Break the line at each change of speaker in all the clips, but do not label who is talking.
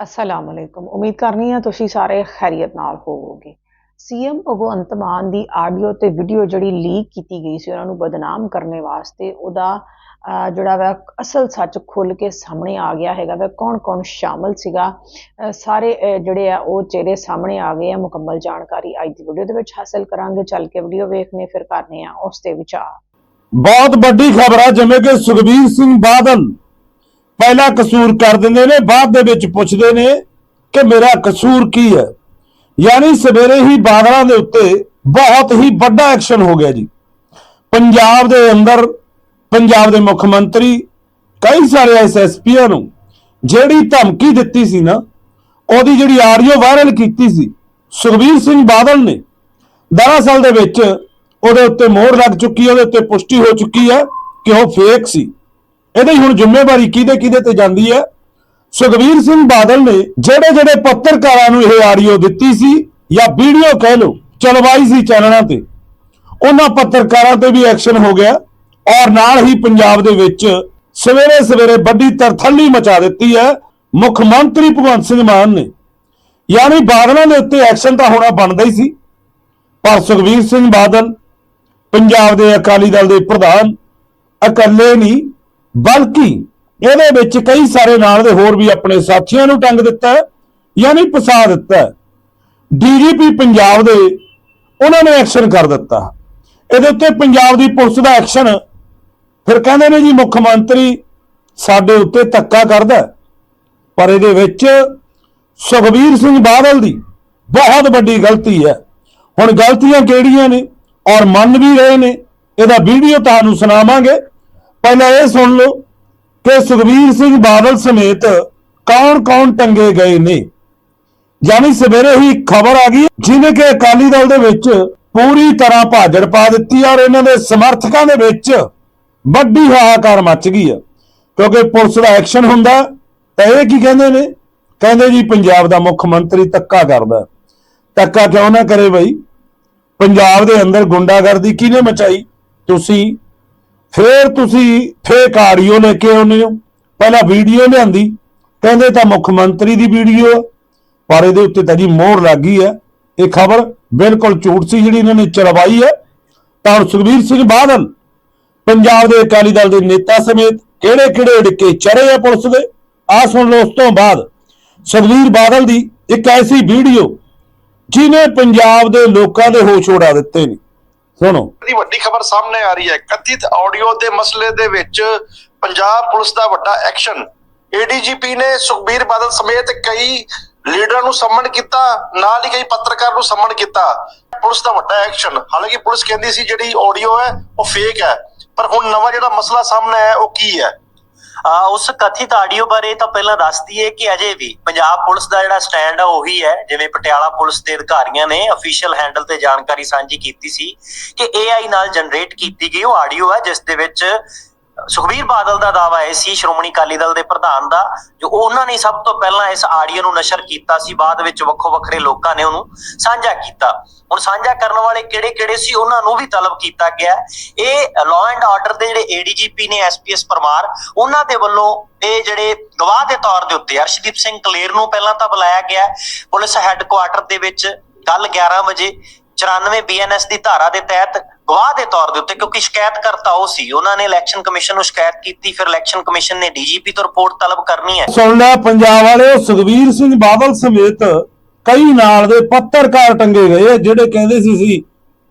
ਅਸਲਾਮ ਅਲੈਕੁਮ ਉਮੀਦ ਕਰਨੀ ਆ ਤੁਸੀਂ ਸਾਰੇ ਖੈਰੀਅਤ ਨਾਲ ਹੋਵੋਗੇ ਸੀਐਮ ਭਗਵੰਤ ਮਾਨ ਦੀ ਆਡੀਓ ਤੇ ਵੀਡੀਓ ਜਿਹੜੀ ਲੀਕ ਕੀਤੀ ਗਈ ਸੀ ਉਹਨਾਂ ਨੂੰ ਬਦਨਾਮ ਕਰਨ ਵਾਸਤੇ ਉਹਦਾ ਜਿਹੜਾ ਵਾ ਅਸਲ ਸੱਚ ਖੁੱਲ ਕੇ ਸਾਹਮਣੇ ਆ ਗਿਆ ਹੈਗਾ ਵਾ ਕੌਣ ਕੌਣ ਸ਼ਾਮਲ ਸੀਗਾ ਸਾਰੇ ਜਿਹੜੇ ਆ ਉਹ ਚਿਹਰੇ ਸਾਹਮਣੇ ਆ ਗਏ ਆ ਮੁਕੰਮਲ ਜਾਣਕਾਰੀ ਅੱਜ ਦੀ ਵੀਡੀਓ ਦੇ ਵਿੱਚ ਹਾਸਲ ਕਰਾਂਗੇ ਚੱਲ ਕੇ ਵੀਡੀਓ ਵੇਖਨੇ ਫਿਰ ਕਰਨੇ ਆ ਉਸ ਤੇ ਵਿਚਾਰ
ਬਹੁਤ ਵੱਡੀ ਖਬਰ ਆ ਜਿਵੇਂ ਕਿ ਸੁਖਬੀਰ ਸਿੰਘ ਬਾਦਲ ਪਹਿਲਾ ਕਸੂਰ ਕਰ ਦਿੰਦੇ ਨੇ, ਬਾਅਦ ਦੇ ਵਿੱਚ ਪੁੱਛਦੇ ਨੇ ਕਿ ਮੇਰਾ ਕਸੂਰ ਕੀ ਹੈ। ਯਾਨੀ ਸਵੇਰੇ ਹੀ ਬਾਦਲਾਂ ਦੇ ਉੱਤੇ ਬਹੁਤ ਹੀ ਵੱਡਾ ਐਕਸ਼ਨ ਹੋ ਗਿਆ ਜੀ। ਪੰਜਾਬ ਦੇ ਅੰਦਰ, ਪੰਜਾਬ ਦੇ ਮੁੱਖ ਮੰਤਰੀ, ਕਈ ਸਾਰੇ ਐਸਐਸਪੀਆਂ ਨੂੰ ਜਿਹੜੀ ਧਮਕੀ ਦਿੱਤੀ ਸੀ ਨਾ, ਉਹਦੀ ਜਿਹੜੀ ਆਡੀਓ ਵਾਇਰਲ ਕੀਤੀ ਸੀ, ਸੁਖਬੀਰ ਸਿੰਘ ਬਾਦਲ ਨੇ, ਦਰਅਸਲ ਦੇ ਵਿੱਚ ਉਹਦੇ ਉੱਤੇ ਮੋਹਰ ਲੱਗ ਚੁੱਕੀ ਹੈ, ਉਹਦੇ ਉੱਤੇ ਪੁਸ਼ਟੀ ਹੋ ਚੁੱਕੀ ਹੈ ਕਿ ਉਹ ਫੇਕ ਸੀ। ਇਹਦੀ ਹੁਣ ਜ਼ਿੰਮੇਵਾਰੀ ਕਿਹਦੇ ਕਿਹਦੇ ਤੇ ਜਾਂਦੀ ਹੈ? ਸੁਖਬੀਰ ਸਿੰਘ ਬਾਦਲ ਨੇ ਜਿਹੜੇ ਜਿਹੜੇ ਪੱਤਰਕਾਰਾਂ ਨੂੰ ਇਹ ਆਡੀਓ ਦਿੱਤੀ ਸੀ ਜਾਂ ਵੀਡੀਓ ਕਹਿ ਲਓ, ਚਲਵਾਈ ਸੀ ਚੈਨਲਾਂ ਤੇ, ਉਹਨਾਂ ਪੱਤਰਕਾਰਾਂ ਤੇ ਵੀ ਐਕਸ਼ਨ ਹੋ ਗਿਆ ਔਰ ਨਾਲ ਹੀ ਪੰਜਾਬ ਦੇ ਵਿੱਚ ਸਵੇਰੇ ਸਵੇਰੇ ਵੱਡੀ ਤਰਥੱਲੀ ਮਚਾ ਦਿੱਤੀ ਹੈ। ਮੁੱਖ ਮੰਤਰੀ ਭਗਵੰਤ ਸਿੰਘ ਮਾਨ ਨੇ, ਯਾਨੀ ਬਾਦਲਾਂ ਦੇ ਉੱਤੇ ਐਕਸ਼ਨ ਤਾਂ ਹੋਣਾ ਬਣਦਾ ਹੀ ਸੀ। ਪਰ ਸੁਖਬੀਰ ਸਿੰਘ ਬਾਦਲ, ਪੰਜਾਬ ਦੇ ਅਕਾਲੀ ਦਲ ਦੇ ਪ੍ਰਧਾਨ, ਇਕੱਲੇ ਨਹੀਂ ਬਲਕਿ ਇਹਦੇ ਵਿੱਚ ਕਈ ਸਾਰੇ ਨਾਲ ਦੇ ਹੋਰ ਵੀ ਆਪਣੇ ਸਾਥੀਆਂ ਨੂੰ ਟੰਗ ਦਿੱਤਾ ਹੈ, ਯਾਨੀ ਫਸਾ ਦਿੱਤਾ ਹੈ। ਡੀਜੀਪੀ ਪੰਜਾਬ ਦੇ ਉਹਨਾਂ ਨੇ ਐਕਸ਼ਨ ਕਰ ਦਿੱਤਾ। ਇਹਦੇ ਉੱਤੇ ਪੰਜਾਬ ਦੀ ਪੁਲਿਸ ਦਾ ਐਕਸ਼ਨ ਫਿਰ ਕਹਿੰਦੇ ਨੇ ਜੀ ਮੁੱਖ ਮੰਤਰੀ ਸਾਡੇ ਉੱਤੇ ਧੱਕਾ ਕਰਦਾ ਪਰ ਇਹਦੇ ਵਿੱਚ ਸੁਖਬੀਰ ਸਿੰਘ ਬਾਦਲ ਦੀ ਬਹੁਤ ਵੱਡੀ ਗਲਤੀ ਹੈ। ਹੁਣ ਗਲਤੀਆਂ ਕਿਹੜੀਆਂ ਨੇ ਔਰ ਮੰਨ ਵੀ ਰਹੇ ਨੇ ਇਹਦਾ ਵੀਡੀਓ ਤੁਹਾਨੂੰ ਸੁਣਾਵਾਂਗੇ। ਪਹਿਲਾਂ ਇਹ ਸੁਣ ਲਓ ਕਿ ਸੁਖਬੀਰ ਸਿੰਘ ਬਾਦਲ ਸਮੇਤ ਕੌਣ-ਕੌਣ ਟੰਗੇ ਗਏ ਨੇ? ਯਾਨੀ ਸਵੇਰੇ ਹੀ ਖਬਰ ਆ ਗਈ ਜਿਹਨੇ ਕਿ ਅਕਾਲੀ ਦਲ ਦੇ ਵਿੱਚ ਪੂਰੀ ਤਰ੍ਹਾਂ ਭਾਜੜ ਪਾ ਦਿੱਤੀ ਔਰ ਇਹਨਾਂ ਦੇ ਸਮਰਥਕਾਂ ਦੇ ਵਿੱਚ ਵੱਡੀ ਹਾਹਾਕਾਰ ਮਚ ਗਈ ਹੈ ਕਿਉਂਕਿ ਪੁਲਿਸ ਦਾ ਐਕਸ਼ਨ ਹੁੰਦਾ, ਤਾਂ ਇਹ ਕੀ ਕਹਿੰਦੇ ਨੇ? ਕਹਿੰਦੇ ਜੀ, ਪੰਜਾਬ ਦਾ ਮੁੱਖ ਮੰਤਰੀ ਧੱਕਾ ਕਰਦਾ। ਧੱਕਾ ਕਿਉਂ ਨਾ ਕਰੇ ਬਈ? ਪੰਜਾਬ ਦੇ ਅੰਦਰ ਗੁੰਡਾਗਰਦੀ ਕਿਹਨੇ ਮਚਾਈ? ਤੁਸੀਂ ਫੇਰ ਤੁਸੀਂ ਫੇਕ ਆਡੀਓ ਲੈ ਕੇ ਆਉਂਦੇ ਹੋ। ਪਹਿਲਾਂ ਵੀਡੀਓ ਲਿਆਂਦੀ, ਕਹਿੰਦੇ ਤਾਂ ਮੁੱਖ ਮੰਤਰੀ ਦੀ ਵੀਡੀਓ ਹੈ, ਪਰ ਇਹਦੇ ਉੱਤੇ ਤਾਂ ਜੀ ਮੋਹਰ ਲੱਗ ਗਈ ਹੈ। ਇਹ ਖਬਰ ਬਿਲਕੁਲ ਝੂਠ ਸੀ, ਜਿਹੜੀ ਇਹਨਾਂ ਨੇ ਚਲਵਾਈ ਹੈ। ਤਾਂ ਹੁਣ ਸੁਖਬੀਰ ਸਿੰਘ ਬਾਦਲ ਪੰਜਾਬ ਦੇ ਅਕਾਲੀ ਦਲ ਦੇ ਨੇਤਾ ਸਮੇਤ ਕਿਹੜੇ ਕਿਹੜੇ ਡਿੱਕੇ ਚੜੇ ਆ ਪੁਲਿਸ ਦੇ? ਆ ਸੁਣ ਲਓ ਉਸ ਤੋਂ ਬਾਅਦ ਸੁਖਬੀਰ ਬਾਦਲ ਦੀ ਇੱਕ ਐਸੀ ਵੀਡੀਓ, ਜਿਹਨੇ ਪੰਜਾਬ ਦੇ ਲੋਕਾਂ ਦੇ ਹੋਸ਼ ਉਡਾ ਦਿੱਤੇ ਨੇ। ਸੁਣੋ।
ਦੀ ਵੱਡੀ ਖਬਰ ਸਾਹਮਣੇ ਆ ਰਹੀ ਹੈ। ਕਥਿਤ ਆਡੀਓ ਦੇ ਮਸਲੇ ਦੇ ਵਿੱਚ ਪੰਜਾਬ ਪੁਲਿਸ ਦਾ ਵੱਡਾ ਐਕਸ਼ਨ ਏਡੀਜੀਪੀ ਨੇ ਸੁਖਬੀਰ ਬਾਦਲ ਸਮੇਤ ਕਈ ਲੀਡਰਾਂ ਨੂੰ ਸੰਮਨ ਕੀਤਾ, ਨਾਲ ਹੀ ਕਈ ਪੱਤਰਕਾਰ ਨੂੰ ਸੰਮਨ ਕੀਤਾ। ਪੁਲਿਸ ਦਾ ਵੱਡਾ ਐਕਸ਼ਨ ਹਾਲਾਂਕਿ ਪੁਲਿਸ ਕਹਿੰਦੀ ਸੀ ਜਿਹੜੀ ਆਡੀਓ ਹੈ, ਉਹ ਫੇਕ ਹੈ। ਪਰ ਹੁਣ ਨਵਾਂ ਜਿਹੜਾ ਮਸਲਾ ਸਾਹਮਣੇ ਆਇਆ, ਉਹ ਕੀ ਹੈ?
ਉਸ ਕਥਿਤ ਆਡੀਓ ਬਾਰੇ ਤਾਂ ਪਹਿਲਾਂ ਦੱਸ ਦਈਏ ਕਿ ਅਜੇ ਵੀ ਪੰਜਾਬ ਪੁਲਿਸ ਦਾ ਜਿਹੜਾ ਸਟੈਂਡ ਆ, ਉਹੀ ਹੈ। ਜਿਵੇਂ ਪਟਿਆਲਾ ਪੁਲਿਸ ਦੇ ਅਧਿਕਾਰੀਆਂ ਨੇ ਅਫੀਸ਼ੀਅਲ ਹੈਂਡਲ ਤੇ ਜਾਣਕਾਰੀ ਸਾਂਝੀ ਕੀਤੀ ਸੀ ਕਿ AI ਨਾਲ ਜਨਰੇਟ ਕੀਤੀ ਗਈ ਉਹ ਆਡੀਓ ਹੈ ਜਿਸ ਦੇ ਵਿੱਚ ਸੁਖਬੀਰ ਬਾਦਲ ਦਾ ਦਾਵਾ ਹੈ ਸੀ, ਸ਼੍ਰੋਮਣੀ ਅਕਾਲੀ ਦਲ ਦੇ ਪ੍ਰਧਾਨ ਦਾ, ਜੋ ਉਹਨਾਂ ਨੇ ਸਭ ਤੋਂ ਪਹਿਲਾਂ ਇਸ ਆਡੀਓ ਨੂੰ ਨਸ਼ਰ ਕੀਤਾ ਸੀ, ਬਾਅਦ ਵਿੱਚ ਵੱਖੋ ਵੱਖਰੇ ਲੋਕਾਂ ਨੇ ਉਹਨੂੰ ਸਾਂਝਾ ਕੀਤਾ। ਹੁਣ ਸਾਂਝਾ ਕਰਨ ਵਾਲੇ ਕਿਹੜੇ ਕਿਹੜੇ ਸੀ, ਉਹਨਾਂ ਨੂੰ ਵੀ ਤਲਬ ਕੀਤਾ ਗਿਆ। ਇਹ ਲਾਅ ਐਂਡ ਆਰਡਰ ਦੇ ਜਿਹੜੇ ਏਡੀਜੀਪੀ ਨੇ ਐਸਪੀਐਸ ਪਰਮਾਰ, ਉਹਨਾਂ ਦੇ ਵੱਲੋਂ ਇਹ ਜਿਹੜੇ ਗਵਾਹ ਦੇ ਤੌਰ ਦੇ ਉੱਤੇ ਅਰਸ਼ਦੀਪ ਸਿੰਘ ਕਲੇਰ ਨੂੰ ਪਹਿਲਾਂ ਤਾਂ ਬੁਲਾਇਆ ਗਿਆ। ਪੁਲਿਸ ਹੈੱਡਕੁਆਰਟਰ ਦੇ ਵਿੱਚ ਕੱਲ 11 ਵਜੇ 94 ਬੀਐਨਐਸ ਦੀ ਧਾਰਾ ਦੇ ਤਹਿਤ ਗਵਾਹ ਦੇ ਤੌਰ ਦੇ ਉੱਤੇ, ਕਿਉਂਕਿ ਸ਼ਿਕਾਇਤਕਰਤਾ ਉਹ ਸੀ, ਉਹਨਾਂ ਨੇ ਇਲੈਕਸ਼ਨ ਕਮਿਸ਼ਨ ਨੂੰ ਸ਼ਿਕਾਇਤ ਕੀਤੀ, ਫਿਰ ਇਲੈਕਸ਼ਨ ਕਮਿਸ਼ਨ ਨੇ ਡੀਜੀਪੀ ਤੋਂ ਰਿਪੋਰਟ ਤਲਬ ਕਰਨੀ ਹੈ।
ਸੁਣ ਲਿਆ ਪੰਜਾਬ ਵਾਲਿਓ ਸੁਖਬੀਰ ਸਿੰਘ ਬਾਦਲ ਸਮੇਤ ਕਈ ਨਾਲ ਦੇ ਪੱਤਰਕਾਰ ਟੰਗੇ ਗਏ ਜਿਹੜੇ ਕਹਿੰਦੇ ਸੀ ਸੀ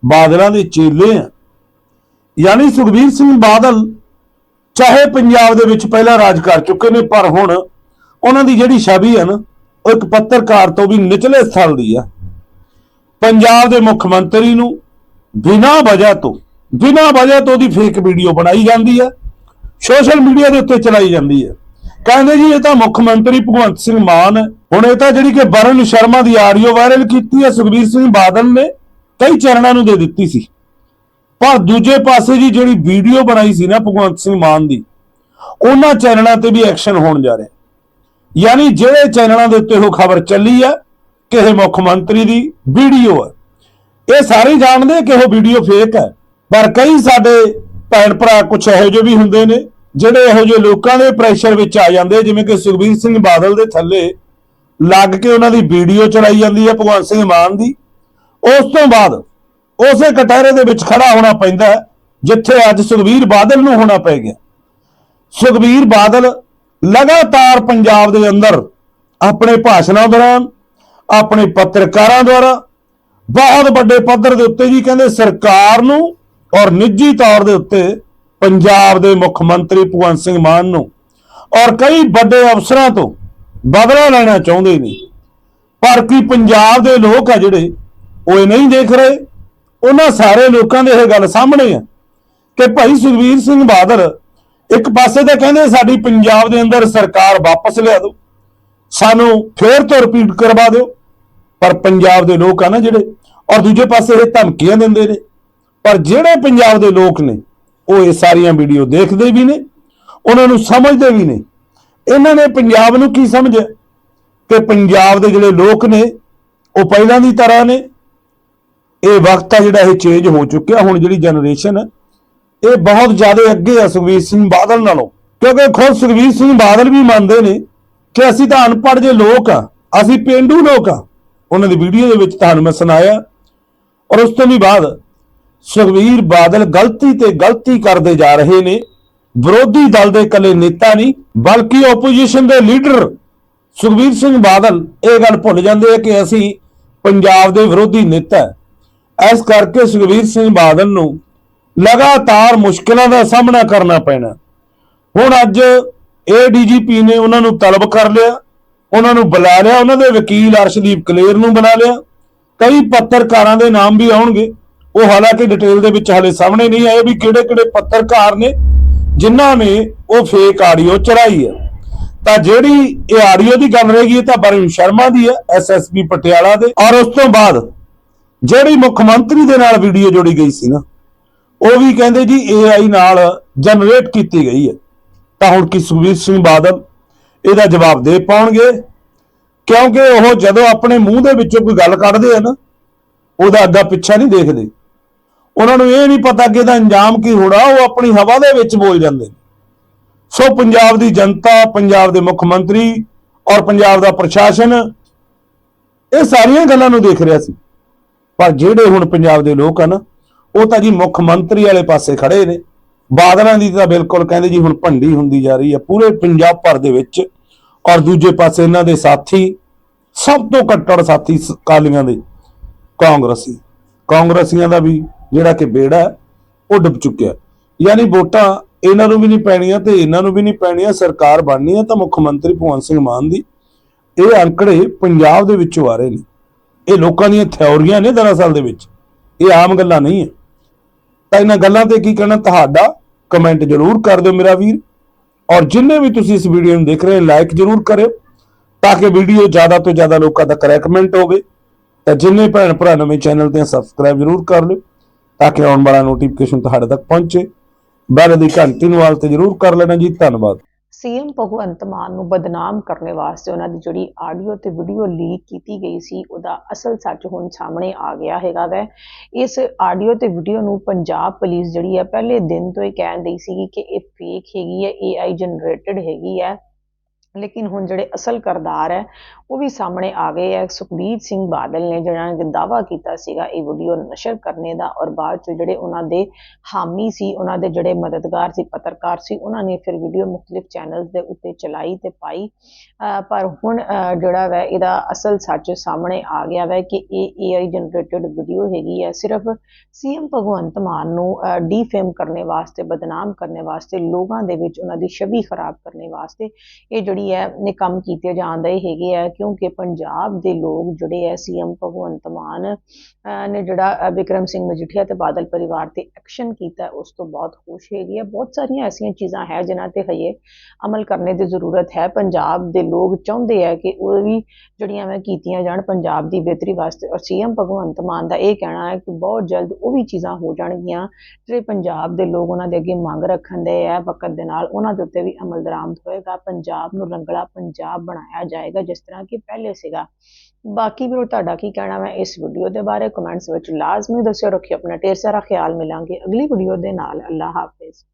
ਬਾਦਲਾਂ ਦੇ ਚੇਲੇ ਆ। ਯਾਨੀ ਸੁਖਬੀਰ ਸਿੰਘ ਬਾਦਲ ਚਾਹੇ ਪੰਜਾਬ ਦੇ ਵਿੱਚ ਪਹਿਲਾਂ ਰਾਜ ਕਰ ਚੁੱਕੇ ਨੇ, ਪਰ ਹੁਣ ਉਹਨਾਂ ਦੀ ਜਿਹੜੀ ਛਵੀ ਹੈ ਨਾ, ਉਹ ਇੱਕ ਪੱਤਰਕਾਰ ਤੋਂ ਵੀ ਨਿਚਲੇ ਸਥਲ ਦੀ ਆ। ਪੰਜਾਬ ਦੇ ਮੁੱਖ ਮੰਤਰੀ ਨੂੰ ਬਿਨਾਂ ਵਜ੍ਹਾ ਤੋਂ, ਬਿਨਾਂ ਵਜ੍ਹਾ ਤੋਂ ਉਹਦੀ ਫੇਕ ਵੀਡੀਓ ਬਣਾਈ ਜਾਂਦੀ ਹੈ ਸੋਸ਼ਲ ਮੀਡੀਆ ਦੇ ਉੱਤੇ ਚਲਾਈ ਜਾਂਦੀ ਹੈ। ਕਹਿੰਦੇ ਜੀ ਇਹ ਤਾਂ ਮੁੱਖ ਮੰਤਰੀ ਭਗਵੰਤ ਸਿੰਘ ਮਾਨ, ਹੁਣ ਇਹ ਤਾਂ ਜਿਹੜੀ ਕਿ ਵਰਨ ਸ਼ਰਮਾ ਦੀ ਆਡੀਓ ਵਾਇਰਲ ਕੀਤੀ ਹੈ, ਸੁਖਬੀਰ ਸਿੰਘ ਬਾਦਲ ਨੇ ਕਈ ਚੈਨਲਾਂ ਨੂੰ ਦੇ ਦਿੱਤੀ ਸੀ। ਪਰ ਦੂਜੇ ਪਾਸੇ ਜੀ ਜਿਹੜੀ ਵੀਡੀਓ ਬਣਾਈ ਸੀ ਨਾ ਭਗਵੰਤ ਸਿੰਘ ਮਾਨ ਦੀ, ਉਹਨਾਂ ਚੈਨਲਾਂ ਤੇ ਵੀ ਐਕਸ਼ਨ ਹੋਣ ਜਾ ਰਿਹਾ। ਯਾਨੀ ਜਿਹੜੇ ਚੈਨਲਾਂ ਦੇ ਉੱਤੇ ਉਹ ਖਬਰ ਚੱਲੀ ਹੈ ਕਿਸੇ ਮੁੱਖ ਮੰਤਰੀ ਦੀ ਵੀਡੀਓ ਹੈ। ਇਹ ਸਾਰੇ ਜਾਣਦੇ ਕਿ ਉਹ ਵੀਡੀਓ ਫੇਕ ਹੈ। ਪਰ ਕਈ ਸਾਡੇ ਭੈਣ ਭਰਾ ਕੁਝ ਇਹੋ ਜਿਹੇ ਵੀ ਹੁੰਦੇ ਨੇ, ਜਿਹੜੇ ਇਹੋ ਜਿਹੇ ਲੋਕਾਂ ਦੇ ਪ੍ਰੈਸ਼ਰ ਵਿੱਚ ਆ ਜਾਂਦੇ ਜਿਵੇਂ ਕਿ ਸੁਖਬੀਰ ਸਿੰਘ ਬਾਦਲ ਦੇ ਥੱਲੇ ਲੱਗ ਕੇ ਉਹਨਾਂ ਦੀ ਵੀਡੀਓ ਚਲਾਈ ਜਾਂਦੀ ਹੈ ਭਗਵੰਤ ਸਿੰਘ ਮਾਨ ਦੀ। ਉਸ ਤੋਂ ਬਾਅਦ ਉਸੇ ਕਟਹਿਰੇ ਦੇ ਵਿੱਚ ਖੜਾ ਹੋਣਾ ਪੈਂਦਾ ਜਿੱਥੇ ਅੱਜ ਸੁਖਬੀਰ ਬਾਦਲ ਨੂੰ ਹੋਣਾ ਪੈ ਗਿਆ। ਸੁਖਬੀਰ ਬਾਦਲ ਲਗਾਤਾਰ ਪੰਜਾਬ ਦੇ ਅੰਦਰ ਆਪਣੇ ਭਾਸ਼ਣਾਂ ਦੌਰਾਨ ਆਪਣੇ ਪੱਤਰਕਾਰਾਂ ਦੁਆਰਾ ਬਹੁਤ ਵੱਡੇ ਪੱਧਰ ਦੇ ਉੱਤੇ ਜੀ ਕਹਿੰਦੇ ਸਰਕਾਰ ਨੂੰ ਔਰ ਨਿੱਜੀ ਤੌਰ ਦੇ ਉੱਤੇ ਪੰਜਾਬ ਦੇ ਮੁੱਖ ਮੰਤਰੀ ਭਗਵੰਤ ਸਿੰਘ ਮਾਨ ਨੂੰ ਔਰ ਕਈ ਵੱਡੇ ਅਫਸਰਾਂ ਤੋਂ ਬਦਲਾ ਲੈਣਾ ਚਾਹੁੰਦੇ ਨੇ। ਪਰ ਕੀ ਪੰਜਾਬ ਦੇ ਲੋਕ ਆ ਜਿਹੜੇ ਉਹ ਇਹ ਨਹੀਂ ਦੇਖ ਰਹੇ? ਉਹਨਾਂ ਸਾਰੇ ਲੋਕਾਂ ਦੇ ਇਹ ਗੱਲ ਸਾਹਮਣੇ ਆ ਕਿ ਭਾਈ ਸੁਖਬੀਰ ਸਿੰਘ ਬਾਦਲ ਇੱਕ ਪਾਸੇ ਤਾਂ ਕਹਿੰਦੇ ਸਾਡੀ ਪੰਜਾਬ ਦੇ ਅੰਦਰ ਸਰਕਾਰ ਵਾਪਸ ਲਿਆ ਦਿਓ, ਸਾਨੂੰ ਫੇਰ ਤੋਂ ਰਿਪੀਟ ਕਰਵਾ ਦਿਓ ਪਰ ਪੰਜਾਬ ਦੇ ਲੋਕ ਆ ਨਾ ਜਿਹੜੇ, ਔਰ ਦੂਜੇ ਪਾਸੇ ਇਹ ਧਮਕੀਆਂ ਦਿੰਦੇ ਨੇ। ਪਰ ਜਿਹੜੇ ਪੰਜਾਬ ਦੇ ਲੋਕ ਨੇ, ਉਹ ਇਹ ਸਾਰੀਆਂ ਵੀਡੀਓ ਦੇਖਦੇ ਵੀ ਨੇ, ਉਹਨਾਂ ਨੂੰ ਸਮਝਦੇ ਵੀ ਨੇ। ਇਹਨਾਂ ਨੇ ਪੰਜਾਬ ਨੂੰ ਕੀ ਸਮਝਿਆ? ਕਿ ਪੰਜਾਬ ਦੇ ਜਿਹੜੇ ਲੋਕ ਨੇ, ਉਹ ਪਹਿਲਾਂ ਦੀ ਤਰ੍ਹਾਂ ਨੇ। ਇਹ ਵਕਤ ਆ ਜਿਹੜਾ ਇਹ ਚੇਂਜ ਹੋ ਚੁੱਕਿਆ, ਹੁਣ ਜਿਹੜੀ ਜਨਰੇਸ਼ਨ ਇਹ ਬਹੁਤ ਜ਼ਿਆਦਾ ਅੱਗੇ ਆ ਸੁਖਬੀਰ ਸਿੰਘ ਬਾਦਲ ਨਾਲੋਂ। ਕਿਉਂਕਿ ਖੁਦ ਸੁਖਬੀਰ ਸਿੰਘ ਬਾਦਲ ਵੀ ਮੰਨਦੇ ਨੇ ਕਿ ਅਸੀਂ ਤਾਂ ਅਨਪੜ੍ਹ ਜੇ ਲੋਕ ਆ, ਅਸੀਂ ਪਿੰਡੂ ਲੋਕ ਆ। ਉਹਨਾਂ ਦੀ ਵੀਡੀਓ ਦੇ ਵਿੱਚ ਤੁਹਾਨੂੰ ਮੈਂ ਸੁਣਾਇਆ। ਔਰ ਉਸ ਤੋਂ ਵੀ ਬਾਅਦ ਸੁਖਬੀਰ ਬਾਦਲ ਗਲਤੀ ਤੇ ਗਲਤੀ ਕਰਦੇ ਜਾ ਰਹੇ ਨੇ। ਵਿਰੋਧੀ ਦਲ ਦੇ ਇਕੱਲੇ ਨੇਤਾ ਨਹੀਂ, ਬਲਕਿ ਆਪੋਜੀਸ਼ਨ ਦੇ ਲੀਡਰ ਸੁਖਬੀਰ ਸਿੰਘ ਬਾਦਲ। ਇਹ ਗੱਲ ਭੁੱਲ ਜਾਂਦੇ ਆ ਕਿ ਅਸੀਂ ਪੰਜਾਬ ਦੇ ਵਿਰੋਧੀ ਨੇਤਾ ਇਸ ਕਰਕੇ ਸੁਖਬੀਰ ਸਿੰਘ ਬਾਦਲ ਨੂੰ ਲਗਾਤਾਰ ਮੁਸ਼ਕਲਾਂ ਦਾ ਸਾਹਮਣਾ ਕਰਨਾ ਪੈਣਾ। ਹੁਣ ਅੱਜ ਏਡੀਜੀਪੀ ਨੇ ਉਹਨਾਂ ਨੂੰ ਤਲਬ ਕਰ ਲਿਆ। ਉਹਨਾਂ ਨੂੰ ਬੁਲਾ ਲਿਆ, ਉਹਨਾਂ ਦੇ ਵਕੀਲ ਅਰਸ਼ਦੀਪ ਕਲੇਰ ਨੂੰ ਬੁਲਾ ਲਿਆ। ਕਈ ਪੱਤਰਕਾਰਾਂ ਦੇ ਨਾਮ ਵੀ ਆਉਣਗੇ। ਉਹ ਹਾਲਾਂਕਿ ਡਿਟੇਲ ਦੇ ਵਿੱਚ ਹਾਲੇ ਸਾਹਮਣੇ ਨਹੀਂ ਆਏ ਵੀ ਕਿਹੜੇ ਕਿਹੜੇ ਪੱਤਰਕਾਰ ਨੇ, ਜਿਨ੍ਹਾਂ ਨੇ ਉਹ ਫੇਕ ਆਡੀਓ ਚੜਾਈ ਹੈ। ਤਾਂ ਜਿਹੜੀ ਇਹ ਆਡੀਓ ਦੀ ਗੱਲ ਰਹੇਗੀ ਇਹ ਤਾਂ ਬਰਨ ਸ਼ਰਮਾ ਦੀ ਹੈ ਐਸਐਸਪੀ ਪਟਿਆਲਾ ਦੇ। ਔਰ ਉਸ ਤੋਂ ਬਾਅਦ ਜਿਹੜੀ ਮੁੱਖ ਮੰਤਰੀ ਦੇ ਨਾਲ ਵੀਡੀਓ ਜੋੜੀ ਗਈ ਸੀ ਨਾ, ਉਹ ਵੀ ਕਹਿੰਦੇ ਜੀ AI ਨਾਲ ਜਨਰੇਟ ਕੀਤੀ ਗਈ ਹੈ। ਤਾਂ ਹੁਣ ਕੀ ਸੁਖਬੀਰ ਸਿੰਘ ਬਾਦਲ ਇਹਦਾ ਜਵਾਬ ਦੇ ਪਾਉਣਗੇ। ਕਿਉਂਕਿ ਉਹ ਜਦੋਂ ਆਪਣੇ ਮੂੰਹ ਦੇ ਵਿੱਚੋਂ ਕੋਈ ਗੱਲ ਕੱਢਦੇ ਆ ਨਾ ਉਹਦਾ ਅੱਗਾ ਪਿੱਛਾ ਨਹੀਂ ਦੇਖਦੇ। ਉਹਨਾਂ ਨੂੰ ਇਹ ਨਹੀਂ ਪਤਾ ਕਿ ਇਹਦਾ ਅੰਜਾਮ ਕੀ ਹੋਣਾ, ਉਹ ਆਪਣੀ ਹਵਾ ਦੇ ਵਿੱਚ ਬੋਲ ਜਾਂਦੇ ਨੇ। ਸੋ ਪੰਜਾਬ ਦੀ ਜਨਤਾ, ਪੰਜਾਬ ਦੇ ਮੁੱਖ ਮੰਤਰੀ ਔਰ ਪੰਜਾਬ ਦਾ ਪ੍ਰਸ਼ਾਸਨ ਇਹ ਸਾਰੀਆਂ ਗੱਲਾਂ ਨੂੰ ਦੇਖ ਰਿਹਾ ਸੀ। ਪਰ ਜਿਹੜੇ ਹੁਣ ਪੰਜਾਬ ਦੇ ਲੋਕ ਆ ਨਾ ਉਹ ਤਾਂ ਜੀ ਮੁੱਖ ਮੰਤਰੀ ਵਾਲੇ ਪਾਸੇ ਖੜੇ ਨੇ। ਬਾਦਲਾਂ ਦੀ ਤਾਂ ਬਿਲਕੁਲ ਕਹਿੰਦੇ ਜੀ ਹੁਣ ਭੰਡੀ ਹੁੰਦੀ ਜਾ ਰਹੀ ਹੈ। ਪੂਰੇ ਪੰਜਾਬ ਭਰ ਦੇ ਵਿੱਚ ਔਰ ਦੂਜੇ ਪਾਸੇ ਇਹਨਾਂ ਦੇ ਸਾਥੀ ਸਭ ਤੋਂ ਕੱਟੜ ਸਾਥੀ ਸ- ਅਕਾਲੀਆਂ ਦੇ ਕਾਂਗਰਸੀ। ਕਾਂਗਰਸੀਆਂ ਦਾ ਵੀ ਜਿਹੜਾ ਕਿ ਬੇੜਾ ਹੈ, ਉਹ ਡੁੱਬ ਚੁੱਕਿਆ। ਯਾਨੀ ਵੋਟਾਂ ਇਹਨਾਂ ਨੂੰ ਵੀ ਨਹੀਂ ਪੈਣੀਆਂ ਤੇ ਇਹਨਾਂ ਨੂੰ ਵੀ ਨਹੀਂ ਪੈਣੀਆਂ ਸਰਕਾਰ ਬਣਨੀ ਹੈ ਤਾਂ ਮੁੱਖ ਮੰਤਰੀ ਭਗਵੰਤ ਸਿੰਘ ਮਾਨ ਦੀ। ਇਹ ਅੰਕੜੇ ਪੰਜਾਬ ਦੇ ਵਿੱਚੋਂ ਆ ਰਹੇ ਨੇ। ਇਹ ਲੋਕਾਂ ਦੀਆਂ ਥਿਉਰੀਆਂ ਨੇ ਦਰਅਸਲ ਦੇ ਵਿੱਚ। ਇਹ ਆਮ ਗੱਲਾਂ ਨਹੀਂ ਹੈ। ਤਾਂ ਇਹਨਾਂ ਗੱਲਾਂ ਤੇ ਕੀ ਕਹਿਣਾ? ਤੁਹਾਡਾ ਕਮੈਂਟ ਜ਼ਰੂਰ ਕਰ ਦਿਓ ਮੇਰਾ ਵੀਰ। ਔਰ ਜਿੰਨੇ ਵੀ ਤੁਸੀਂ ਇਸ ਵੀਡੀਓ ਨੂੰ ਦੇਖ ਰਹੇ ਹੋ ਲਾਈਕ ਜ਼ਰੂਰ ਕਰਿਓ, ਤਾਂ ਕਿ ਵੀਡੀਓ ਜ਼ਿਆਦਾ ਤੋਂ ਜ਼ਿਆਦਾ ਲੋਕਾਂ ਤੱਕ ਰეკਮੈਂਡ ਹੋਵੇ। ਤਾਂ ਜਿੰਨੇ ਭੈਣ ਭਰਾ ਨਵੇਂ ਚੈਨਲ ਤੇ ਸਬਸਕ੍ਰਾਈਬ ਜ਼ਰੂਰ ਕਰ ਲਿਓ, ਤਾਂ ਕਿ ਆਉਣ ਵਾਲਾ ਨੋਟੀਫਿਕੇਸ਼ਨ ਤੁਹਾਡੇ ਤੱਕ ਪਹੁੰਚੇ। ਬੈਲ ਦੀ ਘੰਟੀ ਨੂੰ ਆਲ ਤੇ ਜ਼ਰੂਰ ਕਰ ਲੈਣਾ ਜੀ। ਧੰਨਵਾਦ।
ਸੀਐਮ ਭਗਵੰਤ ਮਾਨ ਨੂੰ ਬਦਨਾਮ ਕਰਨ ਵਾਸਤੇ ਉਹਨਾਂ ਦੀ ਜਿਹੜੀ ਆਡੀਓ ਤੇ ਵੀਡੀਓ ਲੀਕ ਕੀਤੀ ਗਈ ਸੀ, ਉਹਦਾ ਅਸਲ ਸੱਚ ਹੁਣ ਸਾਹਮਣੇ ਆ ਗਿਆ ਹੈਗਾ ਵੈ। ਇਸ ਆਡੀਓ ਤੇ ਵੀਡੀਓ ਨੂੰ ਪੰਜਾਬ ਪੁਲਿਸ ਜਿਹੜੀ ਹੈ, ਪਹਿਲੇ ਦਿਨ ਤੋਂ ਹੀ ਕਹਿਣ ਦਈ ਸੀਗੀ ਕਿ ਇਹ ਫੇਕ ਹੈਗੀ ਹੈ AI ਜਨਰੇਟਡ ਹੈਗੀ ਹੈ। ਲੇਕਿਨ ਹੁਣ ਜਿਹੜੇ ਅਸਲ ਕਰਦਾਰ ਹੈ, ਉਹ ਵੀ ਸਾਹਮਣੇ ਆ ਗਏ ਹੈ। ਸੁਖਬੀਰ ਸਿੰਘ ਬਾਦਲ ਨੇ ਜਿਹੜਾ ਕਿ ਦਾਵਾ ਕੀਤਾ ਸੀਗਾ, ਇਹ ਵੀਡੀਓ ਨਸ਼ਰ ਕਰਨੇ ਦਾ ਔਰ ਬਾਅਦ ਚ ਜਿਹੜੇ ਉਹਨਾਂ ਦੇ ਹਾਮੀ ਸੀ, ਉਹਨਾਂ ਦੇ ਜਿਹੜੇ ਮਦਦਗਾਰ ਸੀ, ਪੱਤਰਕਾਰ ਸੀ, ਉਹਨਾਂ ਨੇ ਫਿਰ ਵੀਡੀਓ ਮੁxtਲਿਫ ਚੈਨਲਸ ਦੇ ਉੱਤੇ ਚਲਾਈ ਤੇ ਪਾਈ। ਪਰ ਹੁਣ ਜਿਹੜਾ ਵੈ, ਇਹਦਾ ਅਸਲ ਸੱਚ ਸਾਹਮਣੇ ਆ ਗਿਆ ਵੈ ਕਿ ਇਹ AI ਜਨਰੇਟਡ ਵੀਡੀਓ ਹੈਗੀ ਹੈ। ਸਿਰਫ ਸੀਐਮ ਭਗਵੰਤ ਮਾਨ ਨੂੰ ਡੀਫੇਮ ਕਰਨੇ ਵਾਸਤੇ, ਬਦਨਾਮ ਕਰਨੇ ਵਾਸਤੇ, ਲੋਕਾਂ ਦੇ ਵਿੱਚ ਉਹਨਾਂ ਦੀ ਛਵੀ ਖਰਾਬ ਕਰਨੇ ਵਾਸਤੇ ਇਹ ਜਿਹੜੀ ਹੈ, ਨੇ ਕੰਮ ਕੀਤੇ ਜਾਂਦੇ ਹੈਗੇ ਆ, ਕਿਉਂਕਿ ਪੰਜਾਬ ਦੇ ਲੋਕ ਜਿਹੜੇ ਹੈ, ਸੀਐਮ ਭਗਵੰਤ ਮਾਨ ਨੇ ਜਿਹੜਾ, ਅਹ, ਵਿਕਰਮ ਸਿੰਘ ਮਜੀਠੀਆ ਤੇ ਬਾਦਲ ਪਰਿਵਾਰ ਤੇ ਐਕਸ਼ਨ ਕੀਤਾ, ਉਸ ਤੋਂ ਬਹੁਤ ਖੁਸ਼ ਹੈਗੀ ਹੈ ਬਹੁਤ ਸਾਰੀਆਂ ਐਸੀਆਂ ਚੀਜ਼ਾਂ ਹੈ, ਜਿਨ੍ਹਾਂ ਤੇ ਹਜੇ ਅਮਲ ਕਰਨੇ ਦੀ ਜ਼ਰੂਰਤ ਹੈ। ਪੰਜਾਬ ਦੇ ਲੋਕ ਚਾਹੁੰਦੇ ਆ ਕਿ ਉਹ ਵੀ ਜਿਹੜੀਆਂ ਮੈਂ ਕੀਤੀਆਂ ਜਾਣ, ਪੰਜਾਬ ਦੀ ਬਿਹਤਰੀ ਵਾਸਤੇ, ਔਰ ਸੀਐਮ ਭਗਵੰਤ ਮਾਨ ਦਾ ਇਹ ਕਹਿਣਾ ਹੈ ਕਿ ਬਹੁਤ ਜਲਦ ਉਹ ਵੀ ਚੀਜ਼ਾਂ ਹੋ ਜਾਣਗੀਆਂ, ਜਿਹੜੇ ਪੰਜਾਬ ਦੇ ਲੋਕ ਉਹਨਾਂ ਦੇ ਅੱਗੇ ਮੰਗ ਰੱਖਣ ਦੇ ਆ, ਵਕਤ ਦੇ ਨਾਲ ਉਹਨਾਂ ਦੇ ਉੱਤੇ ਵੀ ਅਮਲ ਦਰਾਮਦ ਹੋਏਗਾ। ਪੰਜਾਬ ਨੂੰ ਰੰਗਲਾ ਪੰਜਾਬ ਬਣਾਇਆ ਜਾਏਗਾ, ਜਿਸ ਤਰ੍ਹਾਂ ਕਿ ਪਹਿਲੇ ਸੀਗਾ। ਬਾਕੀ ਵੀਰੋ, ਤੁਹਾਡਾ ਕੀ ਕਹਿਣਾ ਹੈ ਇਸ ਵੀਡੀਓ ਦੇ ਬਾਰੇ? ਕਮੈਂਟਸ ਵਿੱਚ ਲਾਜ਼ਮੀ ਦੱਸਿਓ, ਰੱਖਿਓ ਆਪਣਾ ਢੇਰ ਸਾਰਾ ਖਿਆਲ, ਮਿਲਾਂਗੇ ਅਗਲੀ ਵੀਡੀਓ ਦੇ ਨਾਲ। ਅੱਲਾ ਹਾਫਿਜ਼।